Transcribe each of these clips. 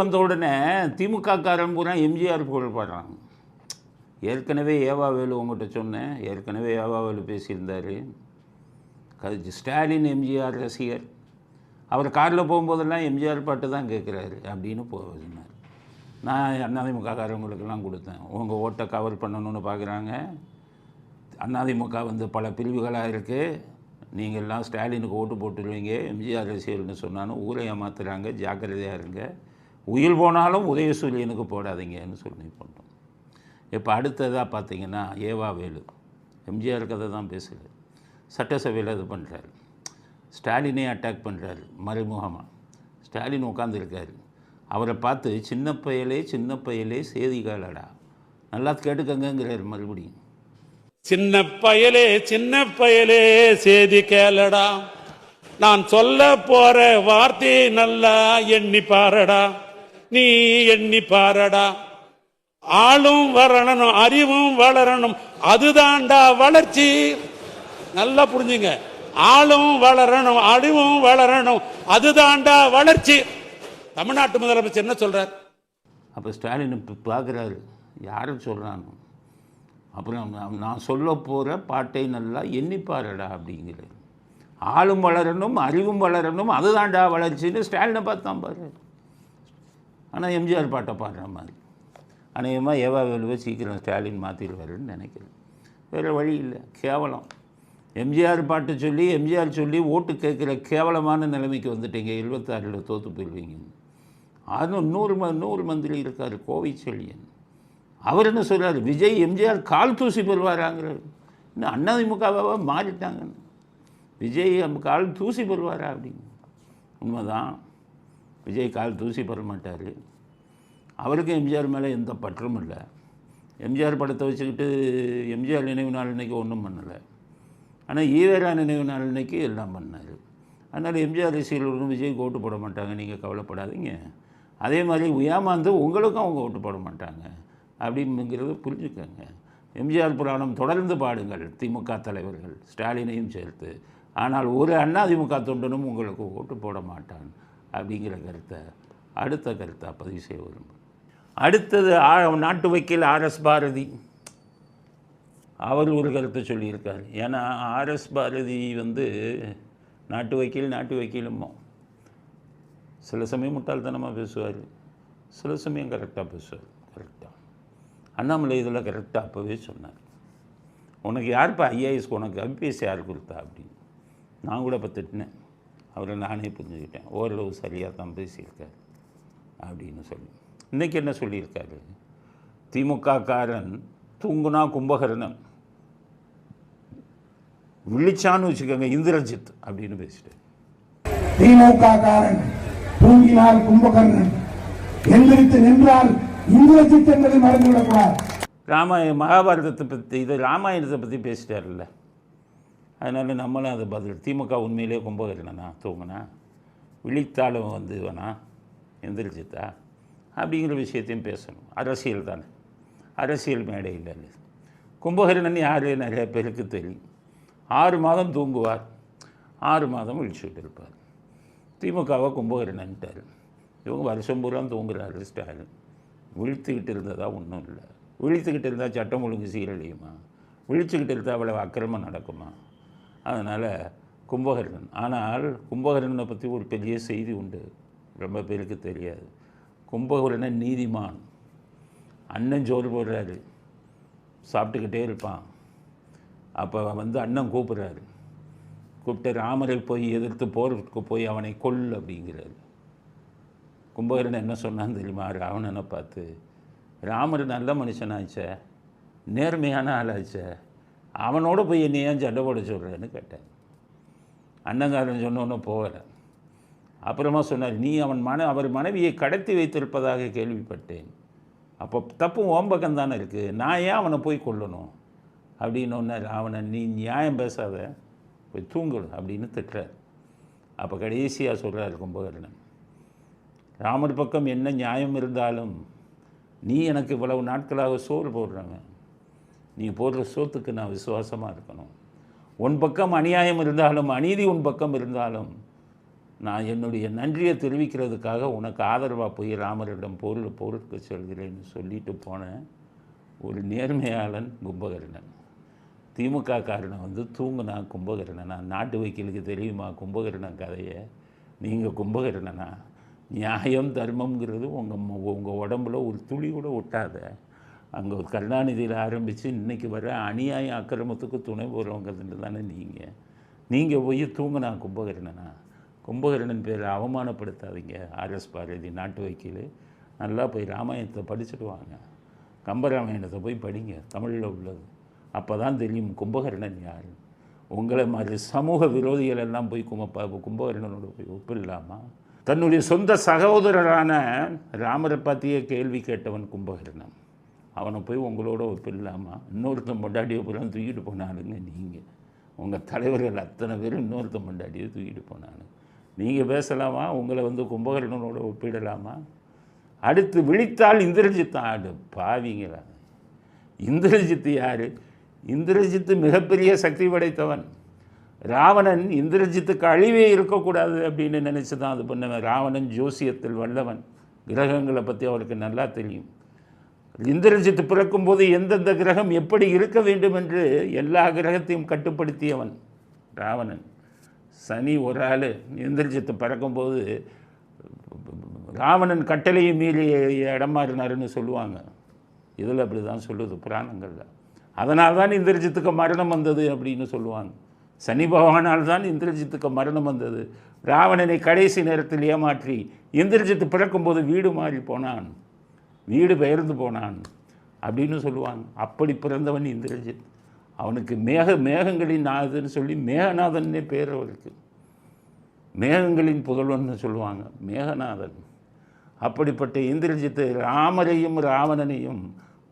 வந்த உடனே திமுக காரன் பூரா எம்ஜிஆர் புகழ் பாடுறாங்க ஏற்கனவே ஏவாவேலு உங்கள்கிட்ட சொன்னேன். ஏற்கனவே ஏவாவேலு பேசியிருந்தார். ஸ்டாலின் எம்ஜிஆர் ரசிகர். அவர் காரில் போகும்போதெல்லாம் எம்ஜிஆர் பாட்டு தான் கேட்குறாரு அப்படின்னு போனார் நான் அதிமுக கொடுத்தேன். உங்கள் ஓட்டை கவர் பண்ணணும்னு பார்க்குறாங்க அதிமுக வந்து பல பிரிவுகளாக இருக்குது நீங்கள் எல்லாம் ஸ்டாலினுக்கு ஓட்டு போட்டுருவீங்க எம்ஜிஆர் ரசிகர்னு சொன்னாலும் ஊரை ஏமாத்துறாங்க ஜாக்கிரதையாக இருங்க. உயிர் போனாலும் உதயசூரியனுக்கு போடாதீங்கன்னு சொல்லி பண்ணோம் இப்போ அடுத்ததாக பார்த்தீங்கன்னா ஏவா வேலு. எம்ஜிஆர் கதை தான் பேசுது. சட்டசபையில் இது பண்ணுறாரு ஸ்டாலினே அட்டாக் பண்ணுறாரு மறைமுகமாக ஸ்டாலின் உட்காந்துருக்காரு அவரை பார்த்து சின்ன பயலே சின்ன பயலே சேதி காலடா. நல்லா கேட்டுக்கங்கிறார் மறுபடியும். சின்ன பயலே சின்ன பயலே செய்தி கேளடா. நான் சொல்ல போற வார்த்தை நல்லா எண்ணி பாரடா. நீ எண்ணி பாரடா. ஆளும் வரணும் அறிவும் வளரணும். அதுதான்டா வளர்ச்சி. நல்லா புரிஞ்சுங்க. ஆளும் வளரணும் அறிவும் வளரணும். அதுதான்டா வளர்ச்சி. தமிழ்நாட்டு முதலமைச்சர் என்ன சொல்றார்? அப்போ ஸ்டாலின் இப்போ பார்க்குறாரு. யாரும் சொல்கிறானோ அப்புறம் நான் சொல்ல போகிற பாட்டை நல்லா எண்ணிப்பாருடா அப்படிங்கிறார். ஆளும் வளரணும் அறிவும் வளரணும். அதுதான்டா வளர்ச்சின்னு ஸ்டாலினை பார்த்தான் பாரு. ஆனால் எம்ஜிஆர் பாட்டை பாடுற மாதிரி. அநேகமாக ஏவா வேலுவை சீக்கிரம் ஸ்டாலின் மாற்றிடுவாருன்னு நினைக்கிறேன். வேறு வழி இல்லை கேவலம். எம்ஜிஆர் பாட்டு சொல்லி எம்ஜிஆர் சொல்லி ஓட்டு கேட்குற கேவலமான நிலைமைக்கு வந்துட்டீங்க. எழுபத்தாறில் தோற்று போயிடுவீங்க அதுவும் நூறு ம நூறு மந்திரி இருக்கார் கோவை செழியன். அவர் என்ன சொல்கிறார் விஜய் எம்ஜிஆர் கால் தூசி பெறுவாராங்கிறார். இன்னும் அண்ணாதிமுகவாக மாறிட்டாங்கன்னு. விஜய் கால் தூசி பெறுவாரா அப்படின்னு. உண்மைதான். விஜய் கால் தூசி பெற மாட்டார். அவருக்கும் எம்ஜிஆர் மேலே எந்த பற்றும் இல்லை. எம்ஜிஆர் படத்தை வச்சுக்கிட்டு எம்ஜிஆர் நினைவு நாள் இன்றைக்கி ஒன்றும் பண்ணலை. ஆனால் ஈவேரா நினைவு நாள் இன்றைக்கி எல்லாம் பண்ணார். அதனால் எம்ஜிஆர் ரசிகர்களுக்கும் விஜய் ஓட்டு போட மாட்டாங்க. நீங்கள் கவலைப்படாதீங்க. அதே மாதிரி உயாமாந்து உங்களுக்கும் அவங்க ஓட்டு போட மாட்டாங்க. அப்படிங்கிறத புரிஞ்சுக்கோங்க. எம்ஜிஆர் புராணம் தொடர்ந்து பாடுங்கள் திமுக தலைவர்கள் ஸ்டாலினையும் சேர்த்து. ஆனால் ஒரு அண்ணா திமுக தொண்டனும் உங்களுக்கு ஓட்டு போட மாட்டான் அப்படிங்கிற கருத்தை அடுத்த கருத்தை பதிவு செய்ய விரும்புகிறேன். அடுத்தது ஆ- நாட்டு வக்கீல் ஆர்எஸ் பாரதி. அவர் ஒரு கருத்தை சொல்லியிருக்கார். ஏன்னா ஆர்எஸ் பாரதி வந்து நாட்டு வக்கீல் நாட்டு வக்கீலுமோ சில சமயம் முட்டாள்தனமாக பேசுவார். சில சமயம் கரெக்டாக பேசுவார். கரெக்டாக அண்ணாமலை இதில் கரெக்டாக அப்போவே சொன்னார். உனக்கு யாருப்பா ஐஏஎஸ் உனக்கு ஐபிஎஸ் யார் கொடுத்தா அப்படின்னு. நான் கூட இப்போ திட்டினேன். அவரை நானே புரிஞ்சுக்கிட்டேன். ஓரளவு சரியாக தான் பேசியிருக்கார். அப்படின்னு சொல்லி. இன்றைக்கி என்ன சொல்லியிருக்காரு? திமுக காரன் தூங்குனா கும்பகர்ணன் விழிச்சான்னு வச்சுக்கோங்க இந்திரஜித் அப்படின்னு பேசிட்டு. திமுக காரன் தூங்கினால் கும்பகர்ணன் எந்திரித்து நின்றால் இந்திரஜித் என்பதை மறந்துவிடக்கூடாது. ராமாய மகாபாரதத்தை பற்றி இது ராமாயணத்தை பற்றி பேசிட்டார்ல அதனால் நம்மளும் அது பதில் திமுக உண்மையிலே கும்பகர்ணனா? தூங்குனா? விழித்தாலும் வந்து வேணா எந்திரிச்சித்தா அப்படிங்கிற விஷயத்தையும் பேசணும். அரசியல் தானே. அரசியல் மேடையில் இல்லை கும்பகர்ணன் யார் நிறைய பேருக்கு தெரியும். ஆறு மாதம் தூங்குவார். ஆறு மாதம் விழிச்சுட்டு இருப்பார். திமுகவை கும்பகரணன்ட்டார் இவங்க வருஷம் பூரா தூங்குறாரு ஸ்டாலின். விழித்துக்கிட்டு இருந்ததா ஒன்றும் இல்லை. விழித்துக்கிட்டு இருந்தால் சட்டம் ஒழுங்கு சீரழியுமா? விழிச்சுக்கிட்டு இருந்தால் அவ்வளவு அக்கிரமம் நடக்குமா? அதனால் கும்பகர்ணன் ஆனால் கும்பகர்ணனை பற்றி ஒரு பெரிய செய்தி உண்டு. ரொம்ப பேருக்கு தெரியாது. கும்பகர்ணன் நீதிமான். அண்ணன் சோறு போடுறாரு. சாப்பிட்டுக்கிட்டே இருப்பான். அப்போ வந்து அண்ணன் கூப்பிட்றாரு. கூப்பிட்டு ராமரை போய் எதிர்த்து போருக்கு போய் அவனை கொல் அப்படிங்கிறாரு. கும்பகரன் என்ன சொன்னான்னு தெரியுமா? ராவணனை பார்த்து ராமர் நல்ல மனுஷனாச்சே. நேர்மையான ஆளாச்சே. அவனோட போய் என்னை ஏன் சண்டை போட சொல்கிறேன்னு கேட்டேன். அண்ணங்காரன் சொன்னோன்னே போகலை. அப்புறமா சொன்னார் நீ அவன் மன அவர் மனைவியை கடத்தி வைத்திருப்பதாக கேள்விப்பட்டேன். அப்போ தப்பு ஓம்பக்கம் தானே இருக்குது நான் ஏன் அவனை போய் கொல்லணும்? அப்படின்னு ஒன்று அவனை நீ நியாயம் பேசாத. போய் தூங்கணும் அப்படின்னு திட்டுறார். அப்போ கடைசியாக சொல்கிறார் கும்பகர்ணன் ராமர் பக்கம் என்ன நியாயம் இருந்தாலும் நீ எனக்கு இவ்வளவு நாட்களாக சோறு போடுறவன். நீ போடுற சோத்துக்கு நான் விசுவாசமாக இருக்கணும். உன் பக்கம் அநியாயம் இருந்தாலும் அநீதி உன் பக்கம் இருந்தாலும் நான் என்னுடைய நன்றியை தெரிவிக்கிறதுக்காக உனக்கு ஆதரவாக போய் ராமரிடம் பொருள் பொருட்கள் சொல்கிறேன்னு சொல்லிட்டு போனேன் ஒரு நேர்மையாளன் கும்பகர்ணன். திமுக காரனை வந்து தூங்குனா கும்பகர்ணனா? நாட்டு வைக்கலுக்கு தெரியுமா கும்பகர்ணன் கதையை? நீங்கள் கும்பகர்ணனா? நியாயம் தர்மங்கிறது உங்கள் உங்கள் உடம்புல ஒரு துளி கூட ஒட்டாத. அங்கே ஒரு கருணாநிதியில் ஆரம்பித்து இன்னைக்கு வர அநியாய அக்கிரமத்துக்கு துணை போகிறவங்கிறது தானே நீங்கள் நீங்கள் போய் தூங்கினா கும்பகர்ணனா? கும்பகர்ணன் பேரை அவமானப்படுத்தாதீங்க ஆர்எஸ் பாரதி நாட்டு வக்கீல். நல்லா போய் ராமாயணத்தை படிச்சுட்டு வாங்க. கம்பராமாயணத்தை போய் படிங்க தமிழில் உள்ளது. அப்போ தான் தெரியும் கும்பகர்ணன் யார். உங்களை மாதிரி சமூக விரோதிகள் எல்லாம் போய் கும்ப கும்பகர்ணனோட போய் ஒப்பு இல்லாமல் தன்னுடைய சொந்த சகோதரரான ராமரை பற்றியே கேள்வி கேட்டவன் கும்பகர்ணன். அவனை போய் உங்களோட ஒப்பு இல்லாமல் இன்னொருத்தன் பொண்டாட்டியை பூரா தூக்கிட்டு போனானுங்க நீங்கள் உங்கள் தலைவர்கள் அத்தனை பேரும் இன்னொருத்தன் பொண்டாட்டியை தூக்கிட்டு போனானுங்க. நீங்கள் பேசலாமா? உங்களை வந்து கும்பகர்ணனோட ஒப்பிடலாமா? அடுத்து விழித்தால் இந்திரஜித் ஆடு பாவிங்களா. இந்திரஜித்து யார்? இந்திரஜித்து மிகப்பெரிய சக்தி படைத்தவன். ராவணன் இந்திரஜித்துக்கு அழிவே இருக்கக்கூடாது அப்படின்னு நினச்சி தான் அது பண்ணவன். ராவணன் ஜோசியத்தில் வல்லவன். கிரகங்களை பற்றி அவருக்கு நல்லா தெரியும். இந்திரஜித்து பிறக்கும்போது எந்தெந்த கிரகம் எப்படி இருக்க வேண்டும் என்று எல்லா கிரகத்தையும் கட்டுப்படுத்தியவன் ராவணன். சனி ஒரு ஆள் இந்திரஜித்து பறக்கும்போது ராவணன் கட்டளையை மீறி இடம் மாறினாருன்னு சொல்லுவாங்க. இதில் அப்படி தான் சொல்லுது புராணங்களில். அதனால் தான் இந்திரஜித்துக்கு மரணம் வந்தது அப்படின்னு சொல்லுவாங்க. சனி பகவானால் தான் இந்திரஜித்துக்கு மரணம் வந்தது. ராவணனை கடைசி நேரத்தில் ஏமாற்றி இந்திரஜித்து பிறக்கும்போது வீடு மாறி போனான். வீடு பெயர்ந்து போனான் அப்படின்னு சொல்லுவாங்க. அப்படி பிறந்தவன் இந்திரஜித். அவனுக்கு மேக மேகங்களின் நாதன்னு சொல்லி மேகநாதன்னே பேர் அவருக்கு. மேகங்களின் புதல்வன் சொல்லுவாங்க மேகநாதன். அப்படிப்பட்ட இந்திரஜித்து ராமரையும் ராவணனையும்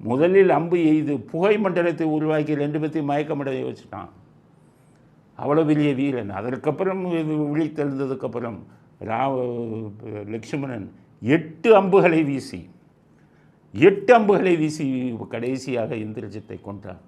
முதலில் அம்பு எய்து புகை மண்டலத்தை உருவாக்கி ரெண்டு பேர்த்தையும் மயக்கமடைய வச்சுட்டான். அவ்வளோ பெரிய வீரன். அதற்கப்புறம் விழித்தெழுந்ததுக்கப்புறம் ராவ லக்ஷ்மணன் எட்டு அம்புகளை வீசி எட்டு அம்புகளை வீசி கடைசியாக இந்திரஜித்தை கொன்றான்.